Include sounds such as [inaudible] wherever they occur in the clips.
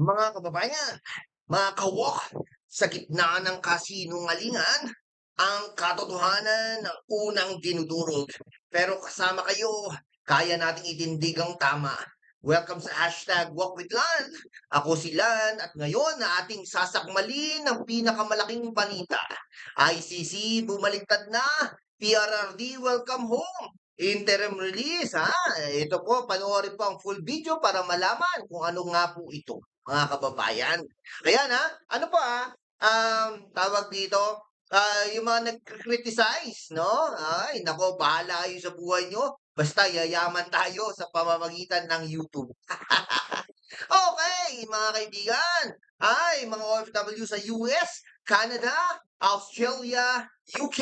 Mga kababayan, mga kawok, sa gitna ng kasinungalingan, ang katotohanan ng unang dinudurog. Pero kasama kayo, kaya nating itindig ang tama. Welcome sa hashtag Walk with Lan. Ako si Lan at ngayon na ating sasakmalin ang pinakamalaking balita. ICC bumaliktad na, PRRD welcome home. Interim release, ha? Ito po, panoorin po ang full video para malaman kung ano nga po ito, mga kababayan. Ayan, ha? Ano po, ha? Um, tawag dito, ah, yung mga nag-criticize, no? Ay, nako, bahala kayo sa buhay nyo. Basta yayaman tayo sa pamamagitan ng YouTube. [laughs] okay, mga kaibigan. Ay, mga OFW sa US, Canada, Australia, UK,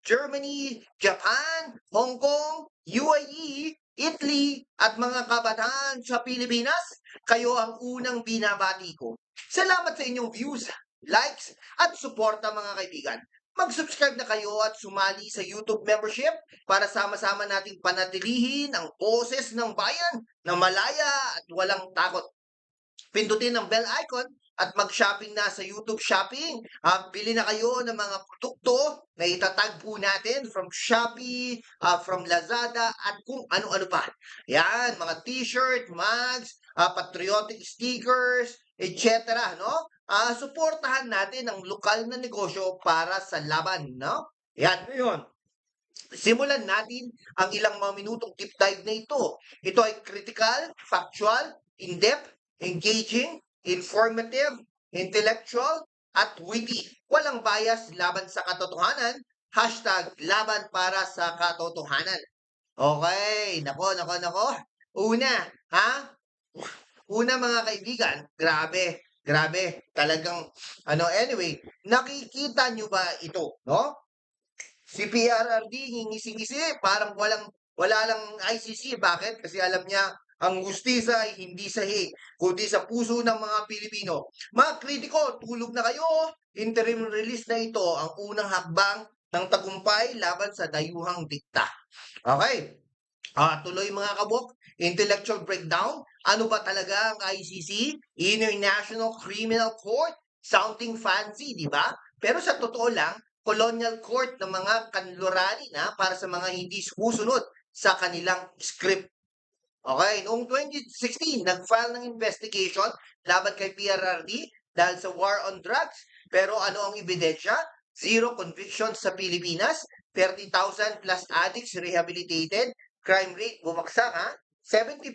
Germany, Japan, Hong Kong, UAE, Italy, at mga kabataan sa Pilipinas, kayo ang unang binabati ko. Salamat sa inyong views, likes, at suporta mga kaibigan. Mag-subscribe na kayo at sumali sa YouTube membership para sama-sama nating panatilihin ang boses ng bayan na malaya at walang takot. Pindutin ang bell icon at mag-shopping na sa YouTube Shopping. Ah, bili na kayo ng mga produkto na itatag po natin from Shopee, ah, from Lazada, at kung ano-ano pa. Yan, mga t-shirt, mugs, ah, patriotic stickers, etc. No? Ah, suportahan natin ang lokal na negosyo para sa laban, no? Yan, ngayon. Simulan natin ang ilang mga minutong deep dive na ito. Ito ay critical, factual, in-depth, engaging, informative, intellectual, at witty. Walang bias laban sa katotohanan. Hashtag laban para sa katotohanan. Okay, nako, nako, nako. Una, ha? Una mga kaibigan, grabe, grabe, talagang, ano, anyway, nakikita nyo ba ito, no? Si PRRD, ngingisi-ngisi, parang walang, wala lang ICC. Bakit? Kasi alam niya, ang gustisa ay hindi sahi, kundi sa puso ng mga Pilipino. Mga kritiko, tulog na kayo. Interim release na ito ang unang hakbang ng tagumpay laban sa dayuhang dikta. Okay. Ah, tuloy mga kabok, intellectual breakdown. Ano ba talaga ang ICC? International Criminal Court? Sounding fancy, di ba? Pero sa totoo lang, colonial court ng mga kanlurani na para sa mga hindi susunod sa kanilang script Okay, noong 2016, nag-file ng investigation laban kay PRRD dahil sa war on drugs. Pero ano ang ebidensya? Zero convictions sa Pilipinas, 30,000 plus addicts rehabilitated, crime rate bumagsak ha, 70%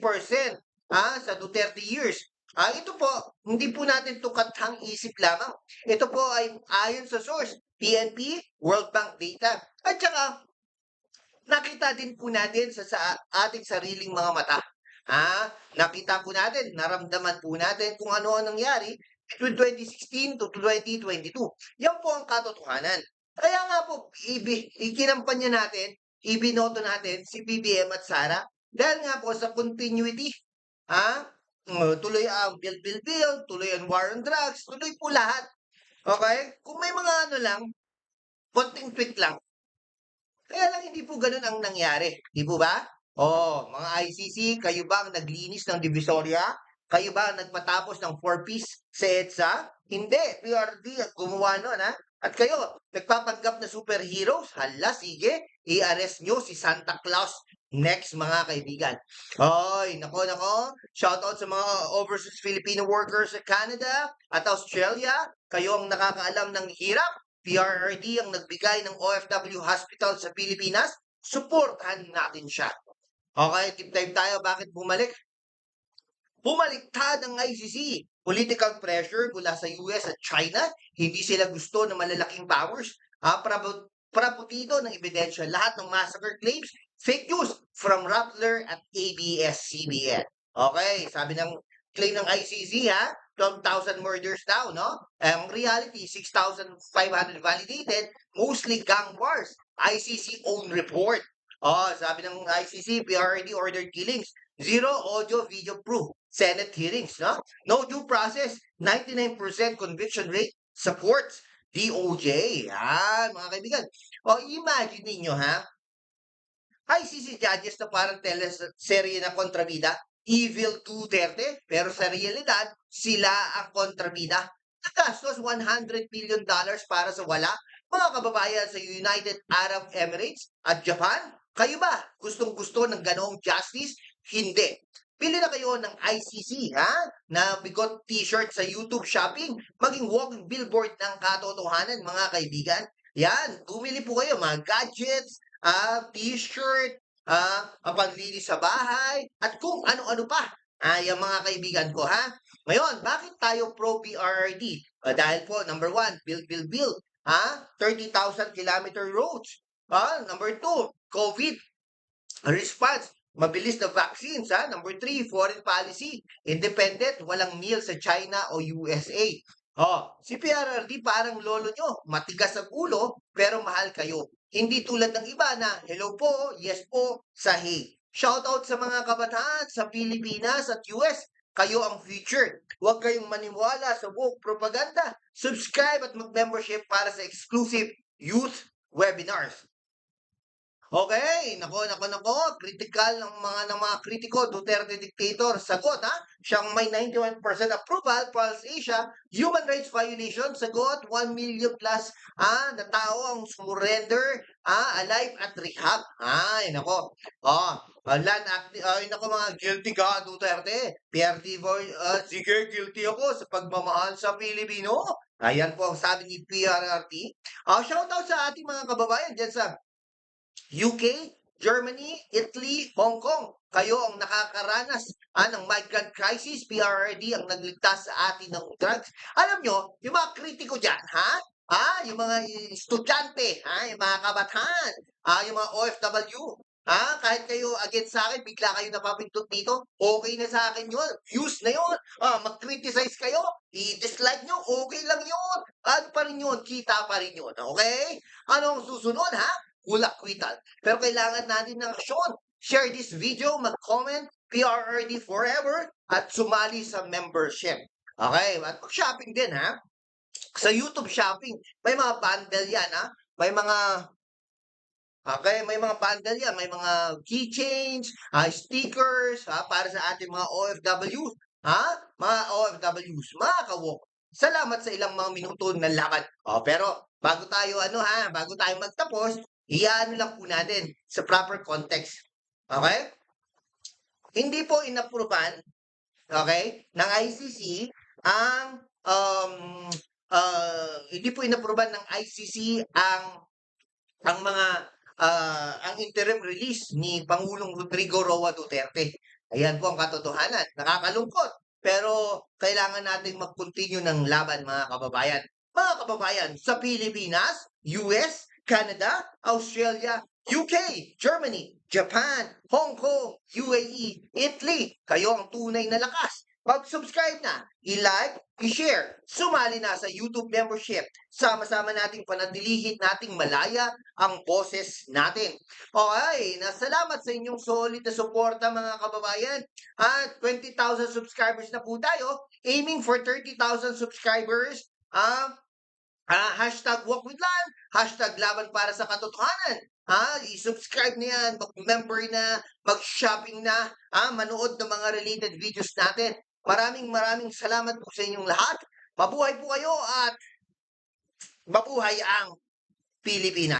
ha, sa Duterte years. Ah, ito po, hindi po natin tukathang isip lamang. Ito po ay ayon sa source, PNP, World Bank data. At saka, nakita din po natin sa, sa ating sariling mga mata. Ha? Nakita po natin, naramdaman po natin kung ano ang nangyari between 2016 to 2022. Yan po ang katotohanan. Kaya nga po, ikinampanya natin, ibinoto natin si BBM at Sara dahil nga po sa continuity. Ha? Mm, Tuloy ang bill, bill, bill, tuloy ang war on drugs, tuloy po lahat. Okay? Kung may mga ano lang, konting tweak lang, kaya lang hindi po ganun ang nangyari. Di po ba? Oh, mga ICC, kayo ba ang naglinis ng Divisoria? Kayo ba ang nagpatapos ng four-piece sa EDSA? Hindi. PRD gumawa nun, ha? At kayo, nagpapanggap na superheroes? Hala, sige. I-arrest nyo si Santa Claus next, mga kaibigan. Oy, nako, nako. Shoutout sa mga overseas Filipino workers sa Canada at Australia. Kayo ang nakakaalam ng hirap. PRRD ang nagbigay ng OFW hospital sa Pilipinas. Suportahan natin siya. Okay, tip time tayo. Bakit bumalik? Bumaliktad ang ICC. Political pressure mula sa US at China. Hindi sila gusto ng malalaking powers. Ah, prabo, praputido ng ebidensya. Lahat ng massacre claims, fake news from Rappler at ABS-CBN. Okay, sabi ng claim ng ICC ha, 12,000 murders daw, no? Ang reality, 6,500 validated, mostly gang wars. ICC own report. Oh, sabi ng ICC, PRD ordered killings. Zero audio video proof. Senate hearings, no? No due process. 99% conviction rate supports DOJ. Yan, mga kaibigan. O, imagine ninyo, ha? ICC judges na parang teleserye na kontrabida, Evil Duterte, pero sa realidad, sila ang kontrabida. Nagastos 100 billion dollars para sa wala. Mga kababayan sa United Arab Emirates at Japan, kayo ba gustong-gusto ng ganoong justice? Hindi. Pili na kayo ng ICC, ha? Na bigot t-shirt sa YouTube shopping, maging walking billboard ng katotohanan, mga kaibigan. Yan, bumili po kayo mga gadgets, ah, t-shirt, ah, ang panlinis sa bahay, at kung ano-ano pa. Ah, yung mga kaibigan ko, ha? Ngayon, bakit tayo pro-BRRD? Ah, dahil po, number one, build, build, build. Ha? 30,000 kilometer roads. Ah, number two, COVID response. Mabilis na vaccines, ha? Number three, foreign policy. Independent, walang meal sa China o USA. Oh, si PRRD parang lolo nyo. Matigas ang ulo, pero mahal kayo. Hindi tulad ng iba na, hello po, yes po, sahi. Shoutout sa mga kabataan sa Pilipinas at US. Kayo ang future. Huwag kayong maniwala sa woke propaganda. Subscribe at mag-membership para sa exclusive youth webinars. Okay, nako, nako, nako, critical ng mga ng mga kritiko, Duterte dictator, sagot ha, siyang may 91% approval, Pulse Asia, human rights violation, sagot, 1 million plus ah, na tao ang surrender, ah, alive at rehab. Ay, nako, oh, land act, ay, nako mga guilty ka, Duterte, PRD boy, ah, sige, guilty ako sa pagmamahal sa Pilipino. Ayan po ang sabi ni PRRT. Ah, shoutout sa ating mga kababayan dyan sa UK, Germany, Italy, Hong Kong. Kayo ang nakakaranas ah, ng migrant crisis. PRRD ang nagligtas sa atin ng drugs. Alam nyo, yung mga kritiko dyan, ha? Ah, yung mga estudyante, ha? yung mga kabataan, ah, yung mga OFW, ha? kahit kayo against sa akin, bigla kayo napapindot dito, okay na sa akin yun. Views na yun. Ah, mag-criticize kayo, i-dislike nyo, okay lang yun. Ano pa rin yun, kita pa rin yun. Okay? Ano ang susunod, ha? Kulak kwital. Pero kailangan natin ng aksyon. Share this video, mag-comment, PRRD forever, at sumali sa membership. Okay? At mag-shopping din, ha? Sa YouTube shopping, may mga bundle yan, ha? May mga Okay, may mga bundle yan, may mga keychains, ah, stickers, ha, para sa ating mga OFWs, ha? Mga OFWs, mga kawok. Salamat sa ilang mga minuto na lakad. Oh, pero bago tayo ano ha, bago tayo magtapos, iyan lang po natin sa proper context. Okay? Hindi po inapruban, okay, ng ICC ang um uh, hindi po inapruban ng ICC ang ang mga ah, ang interim release ni Pangulong Rodrigo Roa Duterte. Ayan po ang katotohanan. Nakakalungkot. Pero kailangan nating mag-continue ng laban mga kababayan. Mga kababayan, sa Pilipinas, US, Canada, Australia, UK, Germany, Japan, Hong Kong, UAE, Italy, kayo ang tunay na lakas. Mag-subscribe na, i-like, i-share, sumali na sa YouTube membership. Sama-sama nating panatilihin nating malaya ang boses natin. Okay, nasalamat sa inyong solid na suporta mga kababayan. At 20,000 subscribers na po tayo. Aiming for 30,000 subscribers. Ah, ah, hashtag walk with land, hashtag laban para sa katotohanan. Ah, i-subscribe na yan, mag-member na, mag-shopping na, ah, manood ng mga related videos natin. Maraming maraming salamat po sa inyong lahat. Mabuhay po kayo at mabuhay ang Pilipinas.